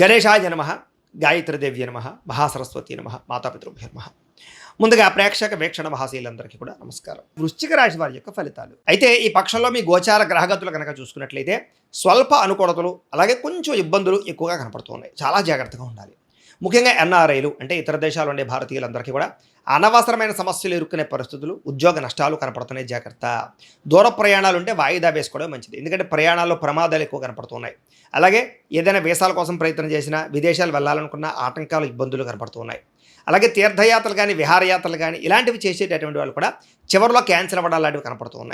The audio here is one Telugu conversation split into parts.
గణేశాయ నమ గాయత్రిదేవ్య నమ మహాసరస్వతి నమ మాతాపితృభ్య నమ. ముందుగా ప్రేక్షక వీక్షణ మహాశీలందరికీ కూడా నమస్కారం. వృశ్చిక రాశి వారి యొక్క ఫలితాలు. అయితే ఈ పక్షంలో మీ గోచార గ్రహగతులు కనుక చూసుకున్నట్లయితే స్వల్ప అనుకూలతలు అలాగే కొంచెం ఇబ్బందులు ఎక్కువగా కనపడుతున్నాయి చాలా జాగ్రత్తగా ఉండాలి. ముఖ్యంగా ఎన్ఆర్ఐలు అంటే ఇతర దేశాలు ఉండే భారతీయులందరికీ కూడా అనవసరమైన సమస్యలు ఎదుర్కొనే పరిస్థితులు ఉద్యోగ నష్టాలు కనపడుతున్నాయి. జాగ్రత్త. దూర ప్రయాణాలు ఉంటే వాయిదా వేసుకోవడం మంచిది. ఎందుకంటే ప్రయాణాల్లో ప్రమాదాలు ఎక్కువ కనపడుతున్నాయి. అలాగే ఏదైనా వీసాల కోసం ప్రయత్నం చేసినా విదేశాలు వెళ్ళాలనుకున్న ఆటంకాలు ఇబ్బందులు కనపడుతున్నాయి. అలాగే తీర్థయాత్రలు కానీ విహారయాత్రలు కానీ ఇలాంటివి చేసేటటువంటి వాళ్ళు కూడా చివరిలో క్యాన్సిల్ అవ్వడం లాంటివి కనపడుతూ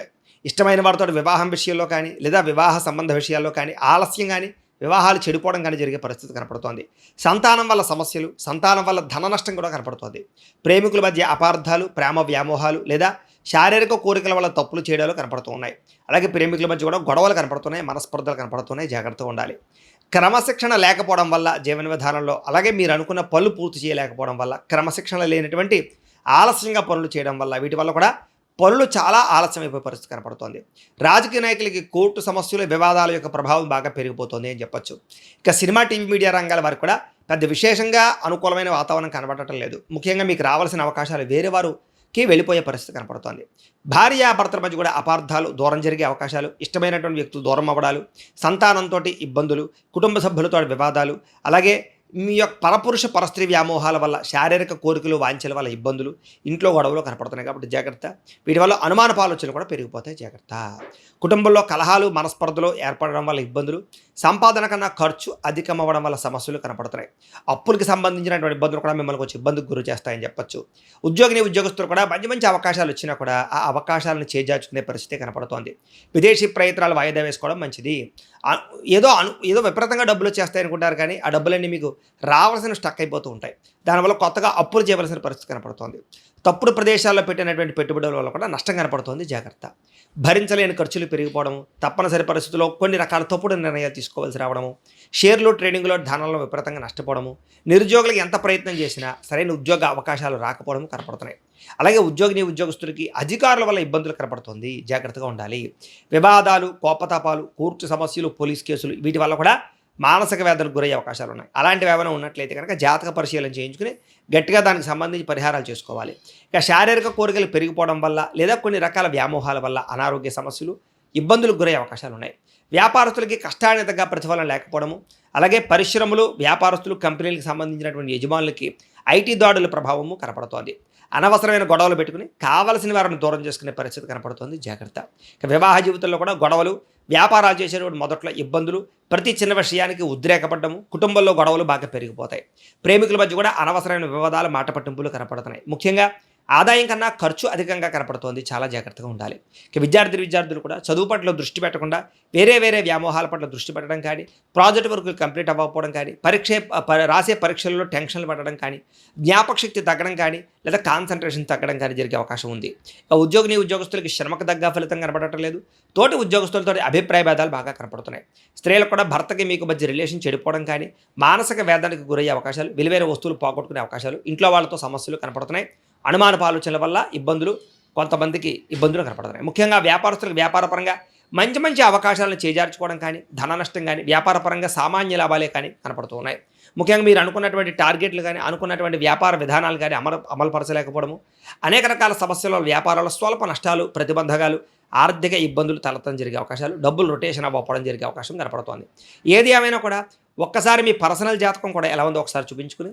ఇష్టమైన వారితో వివాహం విషయంలో కానీ లేదా వివాహ సంబంధ విషయాల్లో కానీ ఆలస్యం కానీ వివాహాలు చెడిపోవడం కానీ జరిగే పరిస్థితి కనపడుతోంది. సంతానం వల్ల సమస్యలు సంతానం వల్ల ధన నష్టం కూడా కనపడుతోంది. ప్రేమికుల మధ్య అపార్థాలు ప్రేమ వ్యామోహాలు లేదా శారీరక కోరికల వల్ల తప్పులు చేయడాలు కనపడుతూ ఉన్నాయి. అలాగే ప్రేమికుల మధ్య కూడా గొడవలు కనపడుతున్నాయి మనస్పర్ధలు కనపడుతున్నాయి జాగ్రత్తగా ఉండాలి. క్రమశిక్షణ లేకపోవడం వల్ల జీవన విధానంలో అలాగే మీరు అనుకున్న పనులు పూర్తి చేయలేకపోవడం వల్ల క్రమశిక్షణ లేనటువంటి ఆలస్యంగా పనులు చేయడం వల్ల వీటి వల్ల కూడా పనులు చాలా ఆలస్యం పరిస్థితి కనపడుతోంది. రాజకీయ నాయకులకి కోర్టు సమస్యలు వివాదాల యొక్క ప్రభావం బాగా పెరిగిపోతుంది అని చెప్పొచ్చు. ఇక సినిమా టీవీ మీడియా రంగాల వారికి కూడా పెద్ద విశేషంగా అనుకూలమైన వాతావరణం కనబడటం లేదు. ముఖ్యంగా మీకు రావాల్సిన అవకాశాలు వేరే వారికి వెళ్ళిపోయే పరిస్థితి కనపడుతోంది. భార్య భర్తల మధ్య కూడా అపార్థాలు దూరం జరిగే అవకాశాలు ఇష్టమైనటువంటి వ్యక్తులు దూరం అవ్వడాలు సంతానంతో ఇబ్బందులు కుటుంబ సభ్యులతో వివాదాలు అలాగే మీ యొక్క పరపురుష పరస్త్రీ వ్యామోహాల వల్ల శారీరక కోరికలు వాంఛల వల్ల ఇబ్బందులు ఇంట్లో గొడవలు కనపడుతున్నాయి కాబట్టి జాగ్రత్త. వీటి వల్ల అనుమానపు ఆలోచనలు కూడా పెరిగిపోతాయి జాగ్రత్త. కుటుంబంలో కలహాలు మనస్పర్ధలు ఏర్పడడం వల్ల ఇబ్బందులు. సంపాదన కన్నా ఖర్చు అధికం అవ్వడం వల్ల సమస్యలు కనపడుతున్నాయి. అప్పులకి సంబంధించినటువంటి ఇబ్బందులు కూడా మిమ్మల్ని కొంచెం ఇబ్బందికి గురి చేస్తాయని చెప్పొచ్చు. ఉద్యోగిని ఉద్యోగస్తులు కూడా మంచి మంచి అవకాశాలు వచ్చినా కూడా ఆ అవకాశాలను చేజార్చుకునే పరిస్థితి కనపడుతోంది. విదేశీ ప్రయత్నాలు వాయిదా వేసుకోవడం మంచిది. ఏదో అను ఏదో విపరీతంగా డబ్బులు వచ్చేస్తాయి అనుకుంటారు కానీ ఆ డబ్బులన్నీ మీకు రావాల్సిన స్టక్ అయిపోతూ ఉంటాయి. దానివల్ల కొత్తగా అప్పులు చేయవలసిన పరిస్థితి కనపడుతోంది. తప్పుడు ప్రదేశాల్లో పెట్టినటువంటి పెట్టుబడుల వల్ల కూడా నష్టం కనపడుతోంది జాగ్రత్త. భరించలేని ఖర్చులు పెరిగిపోవడం తప్పనిసరి పరిస్థితుల్లో కొన్ని రకాల తప్పుడు నిర్ణయాలు తీసుకోవాల్సి రావడము షేర్లు ట్రేడింగ్లో ధనాలను విపరీతంగా నష్టపోవడము నిరుద్యోగులకు ఎంత ప్రయత్నం చేసినా సరైన ఉద్యోగ అవకాశాలు రాకపోవడం కనపడుతున్నాయి. అలాగే ఉద్యోగిని ఉద్యోగస్తులకి అధికారుల వల్ల ఇబ్బందులు కనపడుతుంది. జాగ్రత్తగా ఉండాలి. వివాదాలు కోపతాపాలు కోర్టు సమస్యలు పోలీస్ కేసులు వీటి వల్ల కూడా మానసిక వేదనకు గురయ్యే అవకాశాలు ఉన్నాయి. అలాంటివి ఏమైనా ఉన్నట్లయితే కనుక జాతక పరిశీలన చేయించుకుని గట్టిగా దానికి సంబంధించి పరిహారాలు చేసుకోవాలి. ఇక శారీరక కోరికలు పెరిగిపోవడం వల్ల లేదా కొన్ని రకాల వ్యామోహాల వల్ల అనారోగ్య సమస్యలు ఇబ్బందులకు గురయ్యే అవకాశాలు ఉన్నాయి. వ్యాపారస్తులకి కష్టానితగా ప్రతిఫలం లేకపోవడము అలాగే పరిశ్రమలు వ్యాపారస్తులు కంపెనీలకు సంబంధించినటువంటి యజమానులకి ఐటీ దాడుల ప్రభావము కనపడుతోంది. అనవసరమైన గొడవలు పెట్టుకుని కావలసిన వారిని దూరం చేసుకునే పరిస్థితి కనపడుతోంది. జాగ్రత్త. ఇక వివాహ జీవితంలో కూడా గొడవలు వ్యాపారాలు చేసేటువంటి మొదట్లో ఇబ్బందులు ప్రతి చిన్న విషయానికి ఉద్రేకపడ్డము కుటుంబంలో గొడవలు బాగా పెరిగిపోతాయి. ప్రేమికుల మధ్య కూడా అనవసరమైన వివాదాలు మాట పట్టింపులు కనపడుతున్నాయి. ముఖ్యంగా ఆదాయం కన్నా ఖర్చు అధికంగా కనపడుతోంది. చాలా జాగ్రత్తగా ఉండాలి. ఇక విద్యార్థి విద్యార్థులు కూడా చదువు పట్ల దృష్టి పెట్టకుండా వేరే వేరే వ్యామోహాల పట్ల దృష్టి పెట్టడం కానీ ప్రాజెక్ట్ వర్కులు కంప్లీట్ అవ్వకపోవడం కానీ పరీక్ష ప- రాసే పరీక్షల్లో టెన్షన్లు పడడం కానీ జ్ఞాపక శక్తి తగ్గడం కానీ లేదా కాన్సన్ట్రేషన్ తగ్గడం కానీ జరిగే అవకాశం ఉంది. ఇక ఉద్యోగిని ఉద్యోగస్తులకి శ్రమకు తగ్గ ఫలితం కనపడటం లేదు. తోటి ఉద్యోగస్తులతో అభిప్రాయ భేదాలు బాగా కనపడుతున్నాయి. స్త్రీలకు కూడా భర్తకి మీకు మధ్య రిలేషన్ చెడిపోవడం కానీ మానసిక వేదానికి గురయ్యే అవకాశాలు విలువైన వస్తువులు పోగొట్టుకునే అవకాశాలు ఇంట్లో వాళ్ళతో సమస్యలు కనపడుతున్నాయి. అనుమానపు ఆలోచనల వల్ల ఇబ్బందులు కొంతమందికి ఇబ్బందులు కనపడుతున్నాయి ముఖ్యంగా వ్యాపారస్తులకు వ్యాపారపరంగా మంచి మంచి అవకాశాలను చేజార్చుకోవడం కానీ ధన నష్టం కానీ వ్యాపారపరంగా సామాన్య లాభాలే కానీ కనపడుతూ ఉన్నాయి. ముఖ్యంగా మీరు అనుకున్నటువంటి టార్గెట్లు కానీ అనుకున్నటువంటి వ్యాపార విధానాలు కానీ అమలు అమలుపరచలేకపోవడము అనేక రకాల సమస్యల వ్యాపారాల స్వల్ప నష్టాలు ప్రతిబంధకాలు ఆర్థిక ఇబ్బందులు తలెత్తడం జరిగే అవకాశాలు డబ్బులు రొటేషన్ అవ్వడం జరిగే అవకాశం కనపడుతోంది. ఏది ఏమైనా కూడా ఒక్కసారి మీ పర్సనల్ జాతకం కూడా ఎలా ఉందో ఒకసారి చూపించుకుని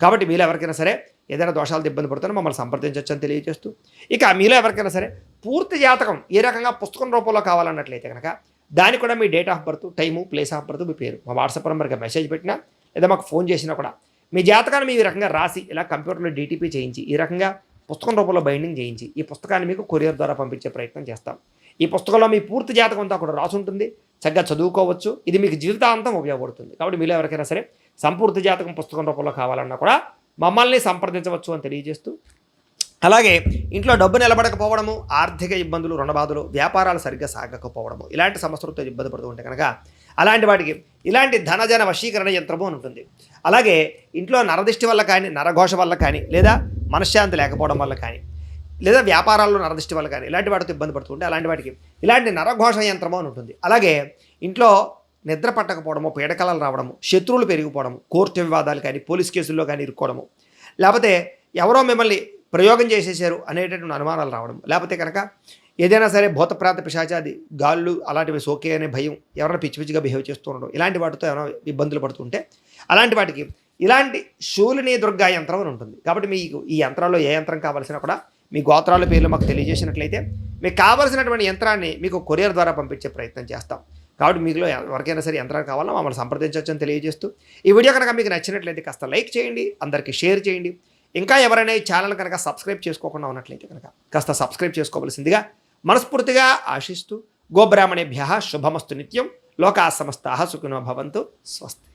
కాబట్టి మీరు ఎవరికైనా సరే ఏదైనా దోషాలు ఇబ్బంది పడుతున్నా మమ్మల్ని సంప్రదించవచ్చు అని తెలియజేస్తూ ఇక మీలో ఎవరికైనా సరే పూర్తి జాతకం ఏ రకంగా పుస్తకం రూపంలో కావాలన్నట్లయితే కనుక దానికి కూడా మీ date of birth time place of birth మీ పేరు. మా వాట్సాప్ నెంబర్కి మెసేజ్ పెట్టినా లేదా మాకు ఫోన్ చేసినా కూడా మీ జాతకాన్ని మీ ఈ రకంగా రాసి ఇలా కంప్యూటర్లో డీటీపీ చేయించి ఈ రకంగా పుస్తకం రూపంలో బైండింగ్ చేయించి ఈ పుస్తకాన్ని మీకు కొరియర్ ద్వారా పంపించే ప్రయత్నం చేస్తాం. ఈ పుస్తకంలో మీ పూర్తి జాతకం అంతా కూడా రాసి ఉంటుంది చక్కగా చదువుకోవచ్చు. ఇది మీకు జీవితాంతం ఉపయోగపడుతుంది. కాబట్టి మీలో ఎవరికైనా సరే సంపూర్తి జాతకం పుస్తకం రూపంలో కావాలన్నా కూడా మమ్మల్ని సంప్రదించవచ్చు అని తెలియజేస్తూ. అలాగే ఇంట్లో డబ్బు నిలబడకపోవడము ఆర్థిక ఇబ్బందులు రుణబాధలు వ్యాపారాలు సరిగ్గా సాగకపోవడము ఇలాంటి సమస్యలతో ఇబ్బంది పడుతూ ఉంటే కనుక అలాంటి వాటికి ఇలాంటి ధనజన వశీకరణ యంత్రము అని ఉంటుంది. అలాగే ఇంట్లో నరదిష్టి వల్ల కానీ నరఘోష వల్ల కానీ లేదా మనశ్శాంతి లేకపోవడం వల్ల కానీ లేదా వ్యాపారాల్లో నరదృష్టి వల్ల కానీ ఇలాంటి వాటితో ఇబ్బంది పడుతుంటే అలాంటి వాటికి ఇలాంటి నరఘోష యంత్రము అని ఉంటుంది. అలాగే ఇంట్లో నిద్ర పట్టకపోవడము పీడకలలు రావడము శత్రువులు పెరిగిపోవడము కోర్టు వివాదాలు కానీ పోలీస్ కేసుల్లో కానీ ఇరుక్కోవడము. లేకపోతే ఎవరో మిమ్మల్ని ప్రయోగం చేసేసారు అనేటటువంటి అనుమానాలు రావడం లేకపోతే కనుక ఏదైనా సరే భూతప్రాత పిశాచాది గాళ్ళు అలాంటివి సోకే అనే భయం ఎవరైనా పిచ్చి పిచ్చిగా బిహేవ్ చేస్తూ ఉండడం ఇలాంటి వాటితో ఏమైనా ఇబ్బందులు పడుతుంటే అలాంటి వాటికి ఇలాంటి శూలిని దుర్గా యంత్రం అని ఉంటుంది. కాబట్టి మీకు ఈ యంత్రాల్లో ఏ యంత్రం కావాల్సినా కూడా మీ గోత్రాల పేర్లు మాకు తెలియజేసినట్లయితే మీకు కావాల్సినటువంటి యంత్రాన్ని మీకు కొరియర్ ద్వారా పంపించే ప్రయత్నం చేస్తాం. కాబట్టి మీకులో ఎవరికైనా సరే యంత్రాలు కావాలో మమ్మల్ని సంప్రదించవచ్చు అని తెలియజేస్తూ ఈ వీడియో కనుక మీకు నచ్చినట్లయితే కాస్త లైక్ చేయండి అందరికీ షేర్ చేయండి. ఇంకా ఎవరైనా ఈ ఛానల్ కనుక సబ్స్క్రైబ్ చేసుకోకుండా ఉన్నట్లయితే కనుక కాస్త సబ్స్క్రైబ్ చేసుకోవలసిందిగా మనస్ఫూర్తిగా ఆశిస్తూ గోబ్రాహ్మణేభ్య శుభమస్తు నిత్యం. లోకా సమస్తా సుఖినో భవంతు. స్వస్తి.